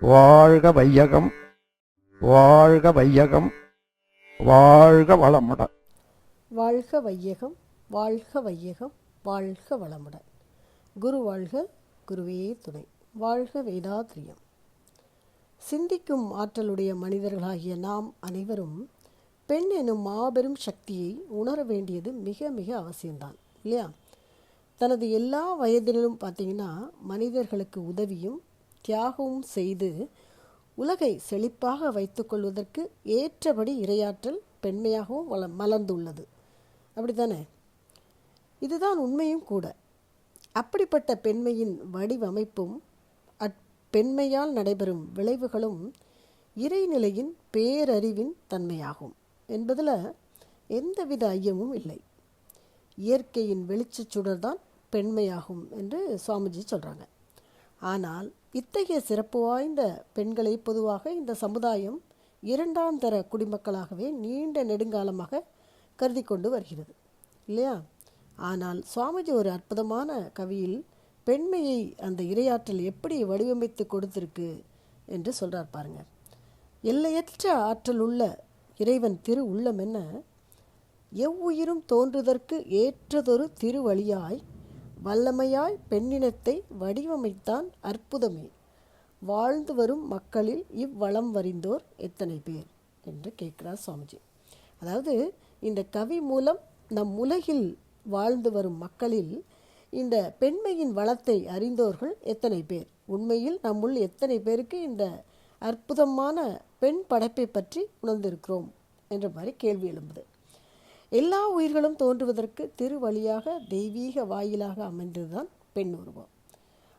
வாழ்க வையகம் வாழ்க வையகம் வாழ்க வளமுடன் வாழ்க வையகம் வாழ்க வையகம் வாழ்க வளமுடன் குரு வாழ்க குருவே துணை. வாழ்க வேதாத்ரியம் சிந்திக்கும் ஆற்றலுடைய மனிதர்களாகிய நாம் அனைவரும் பெண் எனும் மாபெரும் சக்தியை உணர வேண்டியது மிக மிக அவசியம்தான் இல்லையா? தனது எல்லா வயதிலும் பார்த்தீங்கன்னா மனிதர்களுக்கு உதவியும் தியாகமும் செய்து உலகை செழிப்பாக வைத்துக்கொள்வதற்கு ஏற்றபடி இரையாற்றல் பெண்மையாகவும் வள மலர்ந்துள்ளது அப்படித்தானே? இதுதான் உண்மையும் கூட. அப்படிப்பட்ட பெண்மையின் வடிவமைப்பும் அப்பெண்மையால் நடைபெறும் விளைவுகளும் இறைநிலையின் பேரறிவின் தன்மையாகும் என்பதில் எந்தவித ஐயமும் இல்லை. இயற்கையின் வெளிச்ச சுடர்தான் பெண்மையாகும் என்று சுவாமிஜி சொல்கிறாங்க ஆனால் இத்தகைய சிறப்பு வாய்ந்த பெண்களை பொதுவாக இந்த சமுதாயம் இரண்டாம் தர குடிமக்களாகவே நீண்ட நெடுங்காலமாக கருதி கொண்டு வருகிறது இல்லையா? ஆனால் சுவாமிஜி ஒரு அற்புதமான கவியில் பெண்மையை அந்த இரையாற்றல் எப்படி வடிவமைத்து கொடுத்திருக்கு? என்று சொல்கிறார் பாருங்க. எல்லையற்ற ஆற்றல் உள்ள இறைவன் திரு உள்ளம் என்ன? எவ்வுயிரும் தோன்றுதற்கு ஏற்றதொரு திருவழியாய் வல்லமையாய் பெண்ணினத்தை வடிவமைத்தான் அற்புதமே. வாழ்ந்து வரும் மக்களில் இவ்வளம் வரிந்தோர் எத்தனை பேர்? என்று கேட்கிறார் சுவாமிஜி. அதாவது இந்த கவி மூலம் நம் உலகில் வாழ்ந்து வரும் மக்களில் இந்த பெண்மையின் வளத்தை அறிந்தோர்கள் எத்தனை பேர்? உண்மையில் நம்முள் எத்தனை பேருக்கு இந்த அற்புதமான பெண் படைப்பை பற்றி உணர்ந்திருக்கிறோம்? என்ற மாதிரி கேள்வி எழும்புது. எல்லா உயிர்களும் தோன்றுவதற்கு திருவழியாக தெய்வீக வாயிலாக அமைந்ததுதான் பெண் உருவம்.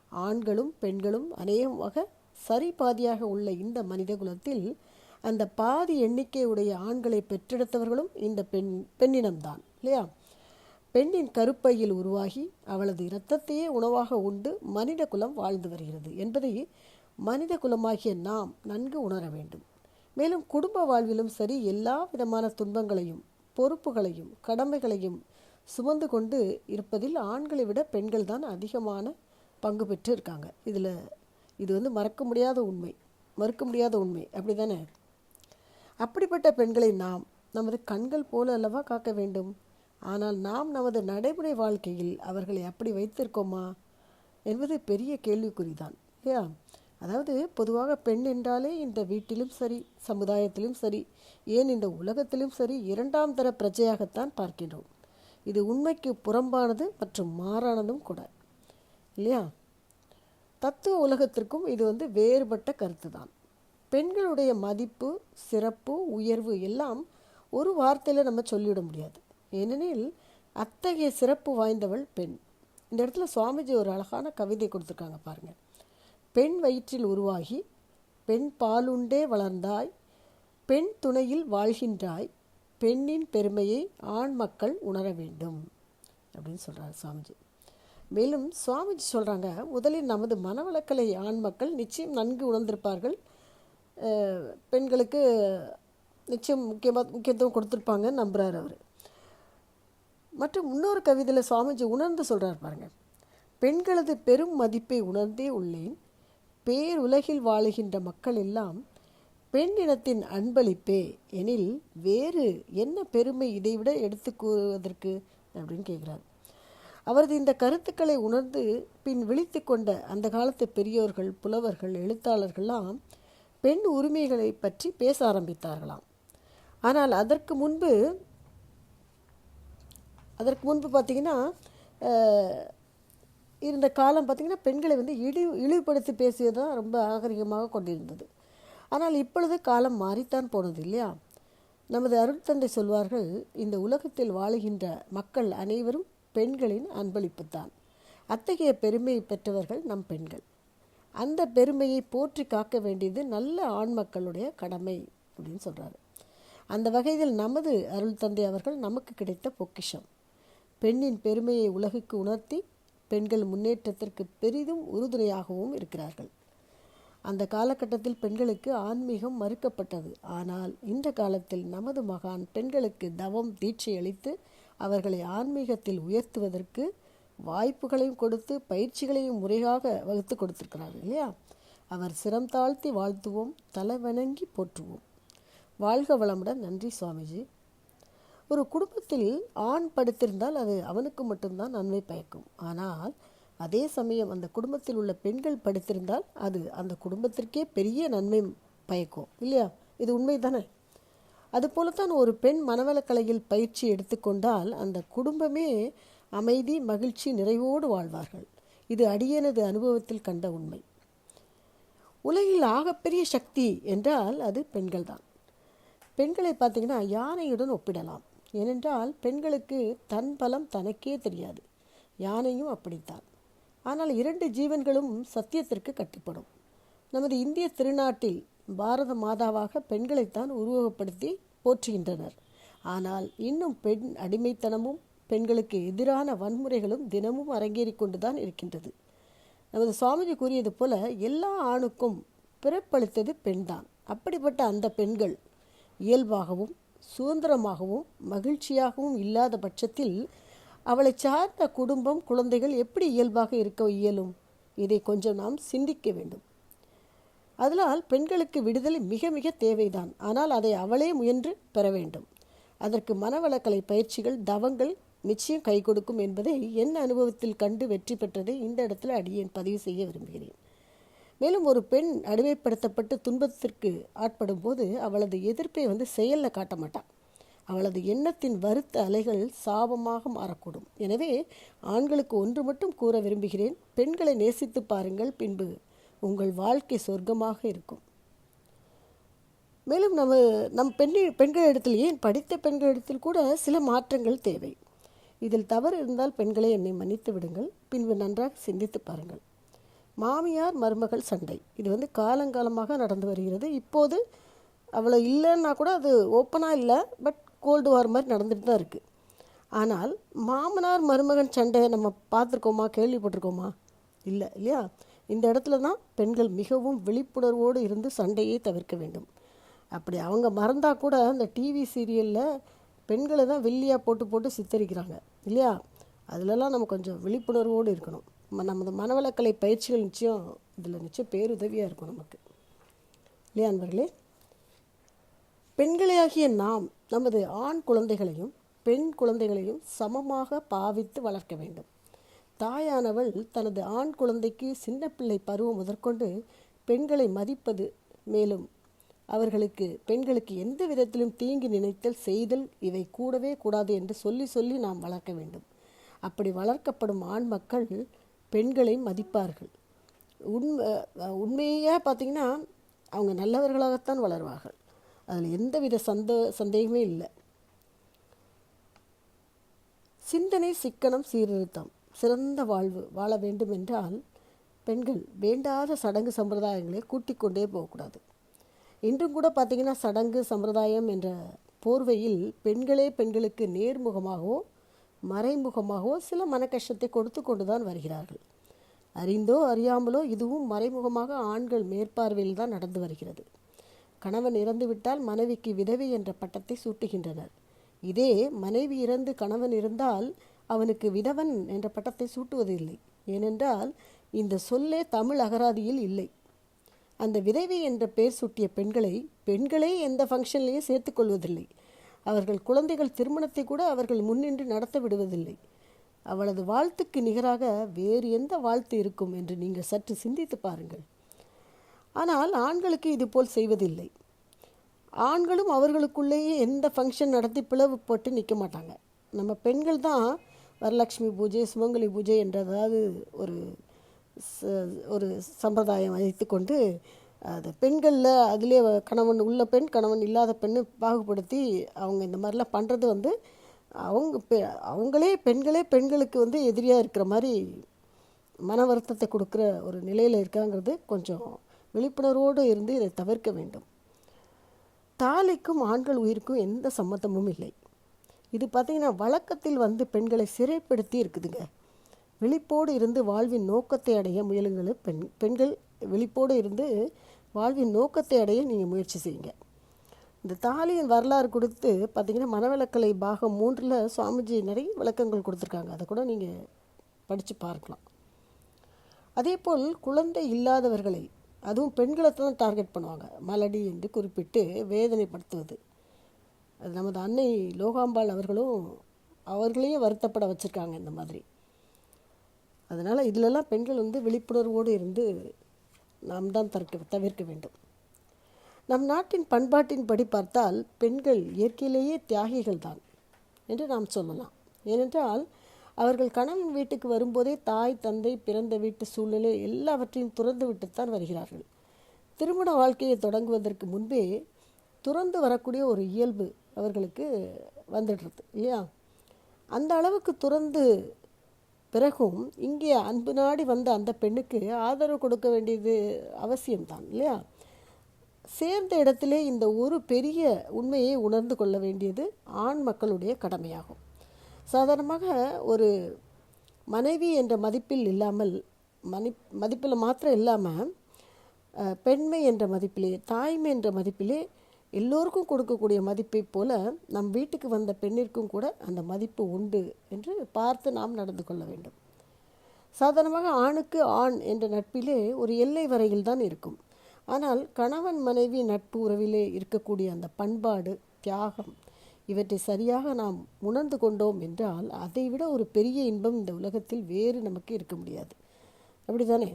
ஆண்களும் பெண்களும் அநேகமாக சரி பாதியாக உள்ள இந்த மனித குலத்தில் அந்த பாதி எண்ணிக்கையுடைய ஆண்களை பெற்றெடுத்தவர்களும் இந்த பெண் பெண்ணினம்தான் இல்லையா? பெண்ணின் கருப்பையில் உருவாகி அவளது இரத்தத்தையே உணவாக உண்டு மனித குலம் வாழ்ந்து வருகிறது என்பதை மனித குலமாகிய நாம் நன்கு உணர வேண்டும். மேலும் குடும்ப வாழ்விலும் சரி எல்லா விதமான துன்பங்களையும் பொறுப்புகளையும் கடமைகளையும் சுமந்து கொண்டு இருப்பதில் ஆண்களை விட பெண்கள் தான் அதிகமான பங்கு பெற்று இருக்காங்க இதில் இது வந்து மறக்க முடியாத உண்மை மறுக்க முடியாத உண்மை. அப்படி தானே அப்படிப்பட்ட பெண்களை நாம் நமது கண்கள் போல அல்லவா காக்க வேண்டும்? ஆனால் நாம் நமது நடைமுறை வாழ்க்கையில் அவர்களை அப்படி வைத்திருக்கோமா என்பது பெரிய கேள்விக்குறிதான் இல்லையா? அதாவது பொதுவாக பெண் என்றாலே இந்த வீட்டிலும் சரி சமுதாயத்திலும் சரி ஏன் இந்த உலகத்திலும் சரி இரண்டாம் தர பிரஜையாகத்தான் பார்க்கின்றோம். இது உண்மைக்கு புறம்பானது மற்றும் மாறானதும் கூட. இல்லையா? தத்துவ உலகத்திற்கும் இது வந்து வேறுபட்ட கருத்து தான் பெண்களுடைய மதிப்பு சிறப்பு உயர்வு எல்லாம் ஒரு வார்த்தையில் நம்ம சொல்லிவிட முடியாது. ஏனெனில் அத்தகைய சிறப்பு வாய்ந்தவள் பெண். இந்த இடத்துல சுவாமிஜி ஒரு அழகான கவிதை கொடுத்துருக்காங்க பாருங்கள் பெண் வயிற்றில் உருவாகி பெண் பாலுண்டே வளர்ந்தாய் பெண் துணையில் வாழ்கின்றாய் பெண்ணின் பெருமையை ஆண் மக்கள் உணர வேண்டும் அப்படின்னு சொல்கிறார் சுவாமிஜி. மேலும் சுவாமிஜி சொல்கிறாங்க முதலில் நமது மனவளக்கலை ஆண் மக்கள் நிச்சயம் நன்கு உணர்ந்திருப்பார்கள். பெண்களுக்கு நிச்சயம் முக்கியமாக முக்கியத்துவம் கொடுத்துருப்பாங்க நம்புகிறார் அவர். மற்றும் இன்னொரு கவிதையில் சுவாமிஜி உணர்ந்து சொல்கிறார் பாருங்கள் பெண்களது பெரும் மதிப்பை உணர்ந்தே உள்ளேன் பேர் உலகில் வாழுகின்ற மக்கள் எல்லாம் பெண்ணினத்தின் அன்பளிப்பே எனில் வேறு என்ன பெருமை இதைவிட எடுத்து கூறுவதற்கு? அப்படின்னு கேட்குறார். அவரது இந்த கருத்துக்களை உணர்ந்து பின் விழித்து கொண்ட அந்த காலத்து பெரியோர்கள் புலவர்கள் எழுத்தாளர்கள்லாம் பெண் உரிமைகளை பற்றி பேச ஆரம்பித்தார்களாம். ஆனால் அதற்கு முன்பு அதற்கு முன்பு பார்த்திங்கன்னா இருந்த காலம் பார்த்திங்கன்னா பெண்களை வந்து இழி இழிவுபடுத்தி பேசியது தான் ரொம்ப நாகரிகமாக கொண்டிருந்தது. ஆனால் இப்பொழுது காலம் மாறித்தான் போனது இல்லையா? நமது அருட்தந்தை சொல்வார்கள் இந்த உலகத்தில் வாழுகின்ற மக்கள் அனைவரும் பெண்களின் அன்பளிப்பு தான் அத்தகைய பெருமையை பெற்றவர்கள் நம் பெண்கள். அந்த பெருமையை போற்றி காக்க வேண்டியது நல்ல ஆண் மக்களுடைய கடமை அப்படின்னு சொல்கிறாரு அந்த வகையில் நமது அருள் தந்தை அவர்கள் நமக்கு கிடைத்த பொக்கிஷம். பெண்ணின் பெருமையை உலகுக்கு உணர்த்தி பெண்கள் முன்னேற்றத்திற்கு பெரிதும் உறுதுணையாகவும் இருக்கிறார்கள். அந்த காலகட்டத்தில் பெண்களுக்கு ஆன்மீகம் மறுக்கப்பட்டது. ஆனால் இந்த காலத்தில் நமது மகான் பெண்களுக்கு தவம் தீட்சை அளித்து அவர்களை ஆன்மீகத்தில் உயர்த்துவதற்கு வாய்ப்புகளையும் கொடுத்து பயிற்சிகளையும் முறையாக வகுத்து கொடுத்திருக்கிறார் இல்லையா? அவர் சிரம் தாழ்த்தி வாழ்த்துவோம் தலைவணங்கி போற்றுவோம். வாழ்க வளமுடன். நன்றி சுவாமிஜி. ஒரு குடும்பத்தில் ஆண் படுத்திருந்தால் அது அவனுக்கு மட்டும்தான் நன்மை பயக்கும். ஆனால் அதே சமயம் அந்த குடும்பத்தில் உள்ள பெண்கள் படுத்திருந்தால் அது அந்த குடும்பத்திற்கே பெரிய நன்மை பயக்கும். இல்லையா? இது உண்மை உண்மைதானே? அதுபோலத்தான் ஒரு பெண் மனவளக்கலையில் பயிற்சி எடுத்துக்கொண்டால் அந்த குடும்பமே அமைதி மகிழ்ச்சி நிறைவோடு வாழ்வார்கள். இது அடியனது அனுபவத்தில் கண்ட உண்மை. உலகில் ஆகப்பெரிய சக்தி என்றால் அது பெண்கள்தான். பெண்களை பார்த்தீங்கன்னா யானையுடன் ஒப்பிடலாம். ஏனென்றால் பெண்களுக்கு தன் பலம் தனக்கே தெரியாது. யானையும் அப்படித்தான். ஆனால் இரண்டு ஜீவன்களும் சத்தியத்திற்கு கட்டுப்படும். நமது இந்திய திருநாட்டில் பாரத மாதாவாக பெண்களைத்தான் உருவகப்படுத்தி போற்றுகின்றனர். ஆனால் இன்னும் பெண் அடிமைத்தனமும் பெண்களுக்கு எதிரான வன்முறைகளும் தினமும் அரங்கேறிக் கொண்டுதான் இருக்கின்றது. நமது சுவாமிஜி கூறியது போல எல்லா ஆணுக்கும் பிறப்பளித்தது பெண்தான். அப்படிப்பட்ட அந்த பெண்கள் இயல்பாகவும் சுதந்திரமாகவும் மகிழ்ச்சியாகவும் இல்லாத பட்சத்தில் அவளை சார்ந்த குடும்பம் குழந்தைகள் எப்படி இயல்பாக இருக்க இயலும்? இதை கொஞ்சம் நாம் சிந்திக்க வேண்டும். அதனால் பெண்களுக்கு விடுதலை மிக மிக தேவைதான். ஆனால் அதை அவளே முயன்று பெற வேண்டும். அதற்கு மனவளக்கலை பயிற்சிகள் தவங்கள் நிச்சயம் கை கொடுக்கும் என்பதை என் அனுபவத்தில் கண்டு வெற்றி பெற்றதை இந்த இடத்துல அடியேன் பதிவு செய்ய விரும்புகிறேன். மேலும் ஒரு பெண் அடிமைப்படுத்தப்பட்டு துன்பத்திற்கு ஆட்படும் போது அவளது எதிர்ப்பை வந்து செயலில் காட்ட மாட்டான் அவளது எண்ணத்தின் வருத்த அலைகள் சாபமாக மாறக்கூடும். எனவே ஆண்களுக்கு ஒன்று மட்டும் கூற விரும்புகிறேன். பெண்களை நேசித்து பாருங்கள். பின்பு உங்கள் வாழ்க்கை சொர்க்கமாக இருக்கும். மேலும் நம்ம நம் பெண்ணி பெண்களிடத்தில் ஏன் படித்த பெண்களிடத்தில் கூட சில மாற்றங்கள் தேவை. இதில் தவறு இருந்தால் பெண்களை என்னை மன்னித்து விடுங்கள். பின்பு நன்றாக சிந்தித்து பாருங்கள். மாமியார் மருமகள் சண்டை. இது வந்து காலங்காலமாக நடந்து வருகிறது. இப்போது அவ்வளோ இல்லைன்னா கூட அது ஓப்பனாக இல்லை. பட் கோல்டு வார் மாதிரி நடந்துட்டு தான் இருக்குது ஆனால் மாமனார் மருமகன் சண்டையை நம்ம பார்த்துருக்கோமா? கேள்விப்பட்டிருக்கோமா? இல்லை இல்லையா? இந்த இடத்துல தான் பெண்கள் மிகவும் விழிப்புணர்வோடு இருந்து சண்டையை தவிர்க்க வேண்டும். அப்படி அவங்க மறந்தால் கூட அந்த டிவி சீரியலில் பெண்களை தான் வெள்ளியாக போட்டு போட்டு சித்தரிக்கிறாங்க இல்லையா? அதிலெல்லாம் நம்ம கொஞ்சம் விழிப்புணர்வோடு இருக்கணும். நமது மனவளக்கலை பயிற்சிகள் நிச்சயம் இதில் நிச்சயம் பேருதவியாக இருக்கும் நமக்கு. இல்லையா அன்பர்களே? பெண்களையாகிய நாம் நமது ஆண் குழந்தைகளையும் பெண் குழந்தைகளையும் சமமாக பாவித்து வளர்க்க வேண்டும். தாயானவள் தனது ஆண் குழந்தைக்கு சின்ன பிள்ளை பருவம் முதற்கொண்டு பெண்களை மதிப்பது மேலும் அவர்களுக்கு பெண்களுக்கு எந்த விதத்திலும் தீங்கு நினைத்தல் செய்தல் இவை கூடவே கூடாது என்று சொல்லி சொல்லி நாம் வளர்க்க வேண்டும். அப்படி வளர்க்கப்படும் ஆண் மக்கள் பெண்களை மதிப்பார்கள். உண்மை உண்மையாக பார்த்தீங்கன்னா அவங்க நல்லவர்களாகத்தான் வளருவார்கள். அதில் எந்தவித சந்த சந்தேகமே இல்லை. சிந்தனை சிக்கனம் சீர்திருத்தம் சிறந்த வாழ்வு வாழ வேண்டும் என்றால் பெண்கள் வேண்டாத சடங்கு சம்பிரதாயங்களை கூட்டிக் கொண்டே போகக்கூடாது. இன்றும் கூட பார்த்தீங்கன்னா சடங்கு சம்பிரதாயம் என்ற போர்வையில் பெண்களே பெண்களுக்கு நேர்முகமாகவோ மறைமுகமாகவோ சில மனக்கஷ்டத்தை கொடுத்து கொண்டு தான் வருகிறார்கள். அறிந்தோ அறியாமலோ இதுவும் மறைமுகமாக ஆண்கள் மேற்பார்வையில் தான் நடந்து வருகிறது. கணவன் இறந்துவிட்டால் மனைவிக்கு விதவை என்ற பட்டத்தை சூட்டுகின்றனர். இதே மனைவி இறந்து கணவன் இருந்தால் அவனுக்கு விதவன் என்ற பட்டத்தை சூட்டுவதில்லை. ஏனென்றால் இந்த சொல்லே தமிழ் அகராதியில் இல்லை. அந்த விதவை என்ற பெயர் சூட்டிய பெண்களை பெண்களே எந்த ஃபங்க்ஷன்லேயும் சேர்த்துக்கொள்வதில்லை அவர்கள் குழந்தைகள் திருமணத்தை கூட அவர்கள் முன்னின்று நடத்த விடுவதில்லை. அவளது வாழ்த்துக்கு நிகராக வேறு எந்த வாழ்த்து இருக்கும் என்று நீங்கள் சற்று சிந்தித்து பாருங்கள். ஆனால் ஆண்களுக்கு இதுபோல் செய்வதில்லை. ஆண்களும் அவர்களுக்குள்ளேயே எந்த ஃபங்க்ஷன் நடத்தி பிளவு போட்டு நிற்க மாட்டாங்க. நம்ம பெண்கள் தான் வரலட்சுமி பூஜை சுமங்கலி பூஜை என்ற அதாவது ஒரு ச- ஒரு சம்பிரதாயம் வைத்துக்கொண்டு அது பெண்களில் அதிலே கணவன் உள்ள பெண் கணவன் இல்லாத பெண்ணு பாகுபடுத்தி அவங்க இந்த மாதிரிலாம் பண்ணுறது வந்து அவங்க பெ அவங்களே பெண்களே பெண்களுக்கு வந்து எதிரியாக இருக்கிற மாதிரி மன வருத்தத்தை கொடுக்குற ஒரு நிலையில் இருக்காங்கிறது கொஞ்சம் விழிப்புணர்வோடு இருந்து இதை தவிர்க்க வேண்டும். தாலிக்கும் ஆண்கள் உயிருக்கும் எந்த சம்மந்தமும் இல்லை. இது பார்த்திங்கன்னா வழக்கத்தில் வந்து பெண்களை சிறைப்படுத்தி இருக்குதுங்க. விழிப்போடு இருந்து வாழ்வின் நோக்கத்தை அடைய முயலுங்கள். பெண் பெண்கள் விழிப்போடு இருந்து வாழ்வின் நோக்கத்தை அடைய நீங்கள் முயற்சி செய்யுங்க. இந்த தாலியின் வரலாறு கொடுத்து பார்த்தீங்கன்னா மனவிளக்கலை பாகம் மூன்றில் சுவாமிஜி நிறைய விளக்கங்கள் கொடுத்துருக்காங்க. அதை கூட நீங்கள் படித்து பார்க்கலாம். அதே போல் குழந்தை இல்லாதவர்களை அதுவும் பெண்களை தான் டார்கெட் பண்ணுவாங்க. மலடி என்று குறிப்பிட்டு வேதனைப்படுத்துவது. அது நமது அன்னை லோகாம்பாள் அவர்களும் அவர்களையும் வருத்தப்பட வச்சுருக்காங்க இந்த மாதிரி. அதனால் இதிலெல்லாம் பெண்கள் வந்து விழிப்புணர்வோடு இருந்து நாம் தான் தவிர்க்க தவிர்க்க வேண்டும். நம் நாட்டின் பண்பாட்டின்படி பார்த்தால் பெண்கள் இயற்கையிலேயே தியாகிகள் தான் என்று நாம் சொல்லலாம். ஏனென்றால் அவர்கள் கணவன் வீட்டுக்கு வரும்போதே தாய் தந்தை பிறந்த வீட்டு சூழ்நிலை எல்லாவற்றையும் துறந்து விட்டுத்தான் வருகிறார்கள். திருமண வாழ்க்கையை தொடங்குவதற்கு முன்பே துறந்து வரக்கூடிய ஒரு இயல்பு அவர்களுக்கு வந்துடுறது இல்லையா? அந்த அளவுக்கு துறந்து பிறகும் இங்கே அன்பு நாடி வந்த அந்த பெண்ணுக்கு ஆதரவு கொடுக்க வேண்டியது அவசியம்தான் இல்லையா? சேர்ந்த இடத்திலே இந்த ஒரு பெரிய உண்மையை உணர்ந்து கொள்ள வேண்டியது ஆண் மக்களுடைய கடமையாகும். சாதாரணமாக ஒரு மனைவி என்ற மதிப்பில் இல்லாமல் மதி மதிப்பில் மாத்திரம் இல்லாமல் பெண்மை என்ற மதிப்பிலே தாய்மை என்ற மதிப்பிலே எல்லோருக்கும் கொடுக்கக்கூடிய மதிப்பைப் போல நம் வீட்டுக்கு வந்த பெண்ணிற்கும் கூட அந்த மதிப்பு உண்டு என்று பார்த்து நாம் நடந்து கொள்ள வேண்டும். சாதாரணமாக ஆணுக்கு ஆண் என்ற நட்பிலே ஒரு எல்லை வரையில் தான் இருக்கும். ஆனால் கணவன் மனைவி நட்பு உறவிலே இருக்கக்கூடிய அந்த பண்பாடு தியாகம் இவற்றை சரியாக நாம் உணர்ந்து கொண்டோம் என்றால் அதைவிட ஒரு பெரிய இன்பம் இந்த உலகத்தில் வேறு நமக்கு இருக்க முடியாது. அப்படிதானே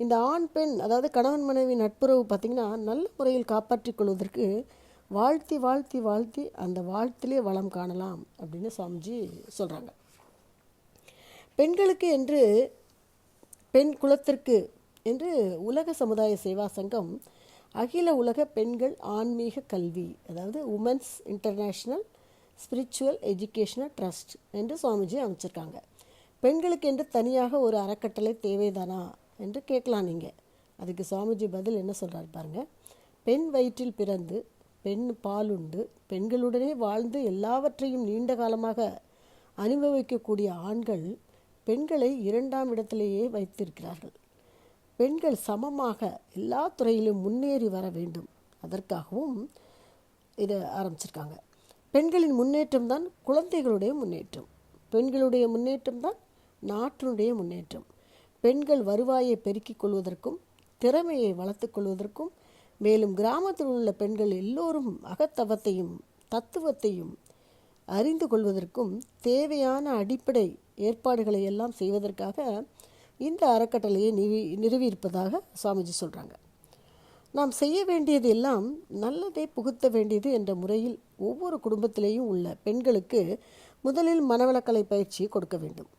இந்த ஆண் பெண் அதாவது கணவன் மனைவி நட்புறவு பார்த்திங்கன்னா நல்ல முறையில் காப்பாற்றிக் கொள்வதற்கு வாழ்த்தி வாழ்த்தி வாழ்த்தி அந்த வாழ்த்திலே வளம் காணலாம் அப்படின்னு சுவாமிஜி சொல்கிறாங்க பெண்களுக்கு என்று பெண் குலத்திற்கு என்று உலக சமுதாய சேவா சங்கம் அகில உலக பெண்கள் ஆன்மீக கல்வி அதாவது women's international spiritual educational trust என்று சுவாமிஜி அமைச்சிருக்காங்க. பெண்களுக்கு என்று தனியாக ஒரு அறக்கட்டளை தேவைதானா? என்று கேட்கலாம் நீங்கள் அதுக்கு சுவாமிஜி பதில் என்ன சொல்கிறார் பாருங்க. பெண் வயிற்றில் பிறந்து பெண் பாலுண்டு பெண்களுடனே வாழ்ந்து எல்லாவற்றையும் நீண்ட காலமாக அனுபவிக்கக்கூடிய ஆண்கள் பெண்களை இரண்டாம் இடத்திலேயே வைத்திருக்கிறார்கள். பெண்கள் சமமாக எல்லா துறையிலும் முன்னேறி வர வேண்டும். அதற்காகவும் இதை ஆரம்பிச்சிருக்காங்க. பெண்களின் முன்னேற்றம் தான் குழந்தைகளுடைய முன்னேற்றம். பெண்களுடைய முன்னேற்றம் தான் நாட்டினுடைய முன்னேற்றம். பெண்கள் வருவாயை பெருக்கிக் கொள்வதற்கும் திறமையை வளர்த்து கொள்வதற்கும் மேலும் கிராமத்தில் உள்ள பெண்கள் எல்லோரும் அகத்தவத்தையும் தத்துவத்தையும் அறிந்து கொள்வதற்கும் தேவையான அடிப்படை ஏற்பாடுகளை எல்லாம் செய்வதற்காக இந்த அறக்கட்டளையை நிறுவி நிறுவியிருப்பதாக சுவாமிஜி சொல்கிறாங்க நாம் செய்ய வேண்டியது எல்லாம் நல்லதை புகுத்த வேண்டியது என்ற முறையில் ஒவ்வொரு குடும்பத்திலேயும் உள்ள பெண்களுக்கு முதலில் மனவளக்கலை பயிற்சி கொடுக்க வேண்டும்.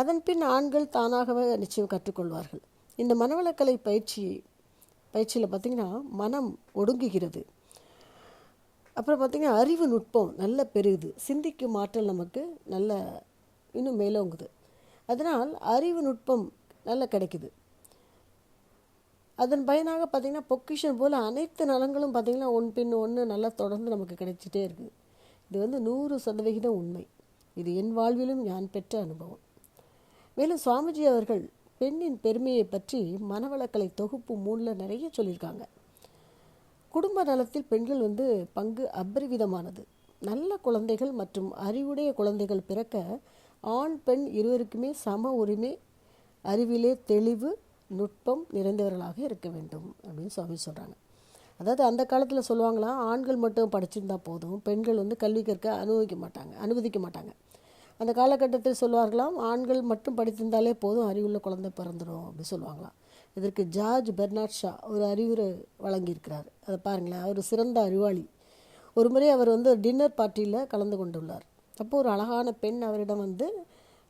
அதன் பின் ஆண்கள் தானாகவே நிச்சயம் கற்றுக்கொள்வார்கள். இந்த மனவளக்கலை பயிற்சி பயிற்சியில் பார்த்திங்கன்னா மனம் ஒடுங்குகிறது. அப்புறம் பார்த்திங்கன்னா அறிவு நுட்பம் நல்ல பெருகுது. சிந்திக்கும் ஆற்றல் நமக்கு நல்ல இன்னும் மேலோங்குது அதனால் அறிவு நுட்பம் நல்லா கிடைக்குது. அதன் பயனாக பார்த்திங்கன்னா பொக்கிஷன் போல் அனைத்து நலங்களும் பார்த்திங்கன்னா ஒன் பின் ஒன்று நல்லா தொடர்ந்து நமக்கு கிடைச்சிட்டே இருக்குது. இது வந்து நூறு சதவிகிதம் உண்மை. இது என் வாழ்விலும் நான் பெற்ற அனுபவம். மேலும் சுவாமிஜி அவர்கள் பெண்ணின் பெருமையை பற்றி மனவளக்கலை தொகுப்பு மூணில் நிறைய சொல்லியிருக்காங்க. குடும்ப நலத்தில் பெண்கள் வந்து பங்கு அபரிவிதமானது. நல்ல குழந்தைகள் மற்றும் அறிவுடைய குழந்தைகள் பிறக்க ஆண் பெண் இருவருக்குமே சம உரிமை அறிவிலே தெளிவு நுட்பம் நிறைந்தவர்களாக இருக்க வேண்டும் அப்படின்னு சுவாமி சொல்கிறாங்க அதாவது அந்த காலத்தில் சொல்லுவாங்களாம் ஆண்கள் மட்டும் படிச்சிருந்தா போதும் பெண்கள் வந்து கல்வி கற்க அனுபவிக்க மாட்டாங்க அனுமதிக்க மாட்டாங்க. அந்த காலகட்டத்தில் சொல்வார்களாம் ஆண்கள் மட்டும் படித்திருந்தாலே போதும் அறிவுள்ள குழந்தை பிறந்துடும் அப்படின்னு சொல்லுவாங்களாம். இதற்கு ஜார்ஜ் பெர்னாட் ஷா ஒரு அறிவுரை வழங்கியிருக்கிறார். அதை பாருங்களேன் அவர் சிறந்த அறிவாளி. ஒரு முறை அவர் வந்து டின்னர் பார்ட்டியில் கலந்து கொண்டுள்ளார். அப்போ ஒரு அழகான பெண் அவரிடம் வந்து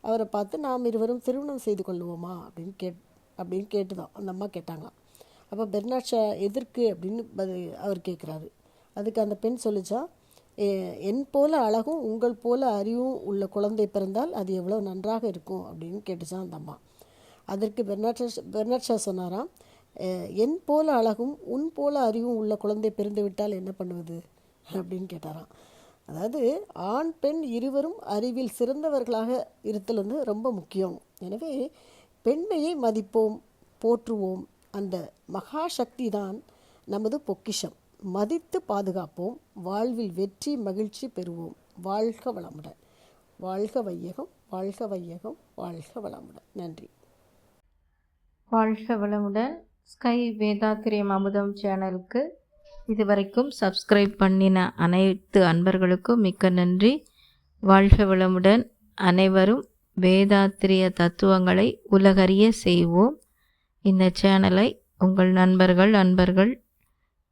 அவரை பார்த்து நாம் இருவரும் திருமணம் செய்து கொள்ளுவோமா? அப்படின்னு கேட் அப்படின்னு கேட்டுதான். அந்த அம்மா கேட்டாங்களாம். அப்போ பெர்னாட் ஷா எதற்கு? அப்படின்னு அவர் கேட்குறாரு. அதுக்கு அந்த பெண் சொல்லிச்சா என் போல அழகும் உங்கள் போல அறிவும் உள்ள குழந்தை பிறந்தால் அது எவ்வளோ நன்றாக இருக்கும் அப்படின்னு கேட்டுச்சான் அந்த அம்மா. அதற்கு பெர்னாட்ஷா ஷா ஷா சொன்னாராம் என் போல அழகும் உன் போல அறிவும் உள்ள குழந்தை பிறந்து விட்டால் என்ன பண்ணுவது? அப்படின்னு கேட்டாராம். அதாவது ஆண் பெண் இருவரும் அறிவில் சிறந்தவர்களாக இருத்தல் வந்து ரொம்ப முக்கியம். எனவே பெண்மையை மதிப்போம் போற்றுவோம். அந்த மகா சக்தி தான் நமது பொக்கிஷம். மதித்து பாதுகாப்போம். வாழ்வில் வெற்றி மகிழ்ச்சி பெறுவோம். வாழ்க வளமுடன். வாழ்க வையகம் வாழ்க வையகம் வாழ்க வளமுடன். நன்றி. வாழ்க வளமுடன். ஸ்கை வேதாத்திரியம் அமுதம் சேனலுக்கு இதுவரைக்கும் சப்ஸ்கிரைப் பண்ணின அனைத்து அன்பர்களுக்கும் மிக்க நன்றி. வாழ்க வளமுடன். அனைவரும் வேதாத்திரிய தத்துவங்களை உலகறிய செய்வோம். இந்த சேனலை உங்கள் நண்பர்கள் அன்பர்கள்